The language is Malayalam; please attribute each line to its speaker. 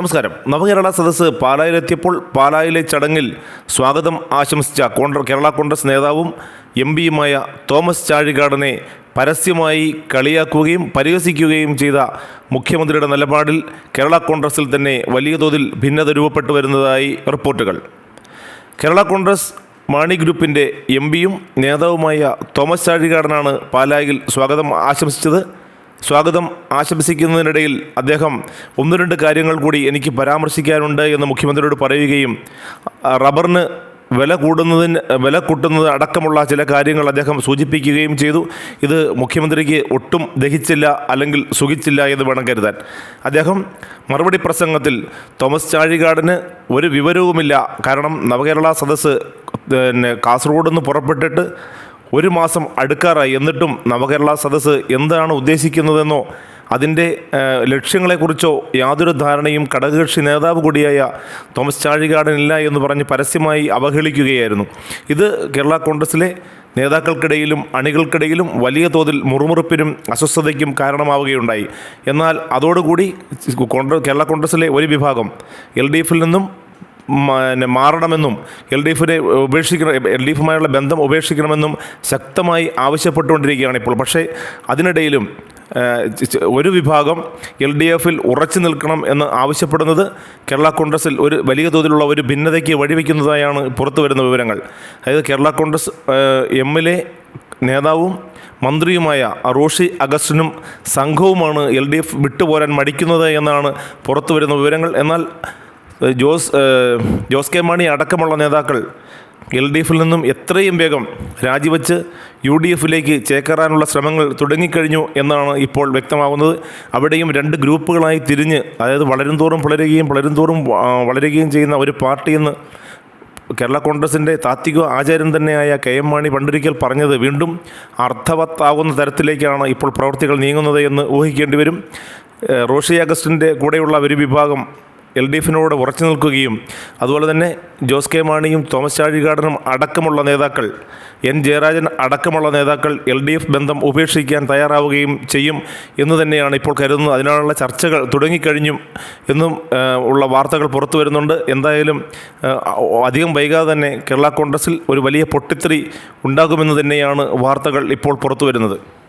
Speaker 1: നമസ്കാരം. നവകേരള സദസ്സ് പാലായിലെത്തിയപ്പോൾ പാലായിലെ ചടങ്ങിൽ സ്വാഗതം ആശംസിച്ച കോൺഗ്ര കേരള കോൺഗ്രസ് നേതാവും എം പിയുമായ തോമസ് ചാഴികാടനെ പരസ്യമായി കളിയാക്കുകയും പരിഹസിക്കുകയും ചെയ്ത മുഖ്യമന്ത്രിയുടെ നിലപാടിൽ കേരള കോൺഗ്രസിൽ തന്നെ വലിയ തോതിൽ ഭിന്നത രൂപപ്പെട്ടു വരുന്നതായി റിപ്പോർട്ടുകൾ. കേരള കോൺഗ്രസ് മാണി ഗ്രൂപ്പിന്റെ എം പിയും നേതാവുമായ തോമസ് ചാഴികാടനാണ് പാലായിൽ സ്വാഗതം ആശംസിച്ചത്. സ്വാഗതം ആശംസിക്കുന്നതിനിടയിൽ അദ്ദേഹം ഒന്ന് രണ്ട് കാര്യങ്ങൾ കൂടി എനിക്ക് പരാമർശിക്കാനുണ്ട് എന്ന് മുഖ്യമന്ത്രിയോട് പറയുകയും റബ്ബറിന് വില കൂടുന്നതിന് വില കൂട്ടുന്നത് അടക്കമുള്ള ചില കാര്യങ്ങൾ അദ്ദേഹം സൂചിപ്പിക്കുകയും ചെയ്തു. ഇത് മുഖ്യമന്ത്രിക്ക് ഒട്ടും ദഹിച്ചില്ല അല്ലെങ്കിൽ സുഖിച്ചില്ല എന്ന് വേണം കരുതാൻ. അദ്ദേഹം മറുപടി പ്രസംഗത്തിൽ തോമസ് ചാഴികാടിന് ഒരു വിവരവുമില്ല. കാരണം നവകേരള സദസ്സ് പിന്നെ കാസർഗോഡ് നിന്ന് പുറപ്പെട്ടിട്ട് ഒരു മാസം അടുക്കാറായി. എന്നിട്ടും നവകേരള സദസ്സ് എന്താണ് ഉദ്ദേശിക്കുന്നതെന്നോ അതിന്റെ ലക്ഷ്യങ്ങളെക്കുറിച്ചോ യാതൊരു ധാരണയും ഘടകകക്ഷി നേതാവ് കൂടിയായ തോമസ് ചാഴികാടനില്ല എന്ന് പറഞ്ഞ് പരസ്യമായി അവഹേളിക്കുകയായിരുന്നു. ഇത് കേരള കോൺഗ്രസിലെ നേതാക്കൾക്കിടയിലും അണികൾക്കിടയിലും വലിയ തോതിൽ മുറുമുറുപ്പിനും അസ്വസ്ഥതയ്ക്കും കാരണമാവുകയുണ്ടായി. എന്നാൽ അതോടുകൂടി കോൺഗ്രസ് കേരള കോൺഗ്രസിലെ ഒരു വിഭാഗം എൽ ഡി എഫിൽ നിന്നും പിന്നെ മാറണമെന്നും എൽ ഡി എഫിനെ ഉപേക്ഷിക്കണം എൽ ഡി എഫുമായുള്ള ബന്ധം ഉപേക്ഷിക്കണമെന്നും ശക്തമായി ആവശ്യപ്പെട്ടുകൊണ്ടിരിക്കുകയാണ് ഇപ്പോൾ. പക്ഷേ അതിനിടയിലും ഒരു വിഭാഗം എൽ ഡി എഫിൽ ഉറച്ചു നിൽക്കണം എന്ന് ആവശ്യപ്പെടുന്നത് കേരള കോൺഗ്രസിൽ ഒരു വലിയ തോതിലുള്ള ഒരു ഭിന്നതയ്ക്ക് വഴിവെക്കുന്നതായാണ് പുറത്തു വരുന്ന വിവരങ്ങൾ. അതായത് Kerala Congress M L A നേതാവും മന്ത്രിയുമായ റോഷി അഗസ്റ്റിനും സംഘവുമാണ് എൽ ഡി എഫ് വിട്ടുപോരാൻ മടിക്കുന്നത് എന്നാണ് പുറത്തു വരുന്ന വിവരങ്ങൾ. എന്നാൽ ജോസ് ജോസ് കെ മാണി അടക്കമുള്ള നേതാക്കൾ എൽ ഡി എഫിൽ നിന്നും എത്രയും വേഗം രാജിവെച്ച് യു ഡി എഫിലേക്ക് ചേക്കേറാനുള്ള ശ്രമങ്ങൾ തുടങ്ങിക്കഴിഞ്ഞു എന്നാണ് ഇപ്പോൾ വ്യക്തമാകുന്നത് അവിടെയും രണ്ട് ഗ്രൂപ്പുകളായി തിരിഞ്ഞ് അതായത് വളരും തോറും പുളരുകയും വളരും തോറും വളരുകയും ചെയ്യുന്ന ഒരു പാർട്ടിയെന്ന് കേരള കോൺഗ്രസിന്റെ താത്വിക ആചാര്യൻ തന്നെയായ കെ എം മാണി പണ്ടൊരിക്കൽ പറഞ്ഞത് വീണ്ടും അർത്ഥവത്താകുന്ന തരത്തിലേക്കാണ് ഇപ്പോൾ പ്രവർത്തികൾ നീങ്ങുന്നത് എന്ന് ഊഹിക്കേണ്ടി വരും. റോഷി അഗസ്റ്റിന്റെ കൂടെയുള്ള ഒരു വിഭാഗം എൽ ഡി എഫിനോട് ഉറച്ചു നിൽക്കുകയും അതുപോലെ തന്നെ ജോസ് കെ മാണിയും തോമസ് ചാഴികാടനും അടക്കമുള്ള നേതാക്കൾ എൻ ജയരാജൻ അടക്കമുള്ള നേതാക്കൾ എൽ ഡി എഫ് ബന്ധം ഉപേക്ഷിക്കാൻ തയ്യാറാവുകയും ചെയ്യും എന്ന് തന്നെയാണ് ഇപ്പോൾ കരുതുന്നത്. അതിനുള്ള ചർച്ചകൾ തുടങ്ങിക്കഴിഞ്ഞും എന്നും ഉള്ള വാർത്തകൾ പുറത്തു വരുന്നുണ്ട്. എന്തായാലും അധികം വൈകാതെ തന്നെ കേരള കോൺഗ്രസിൽ ഒരു വലിയ പൊട്ടിത്തെറി ഉണ്ടാകുമെന്ന് തന്നെയാണ് വാർത്തകൾ ഇപ്പോൾ പുറത്തു വരുന്നത്.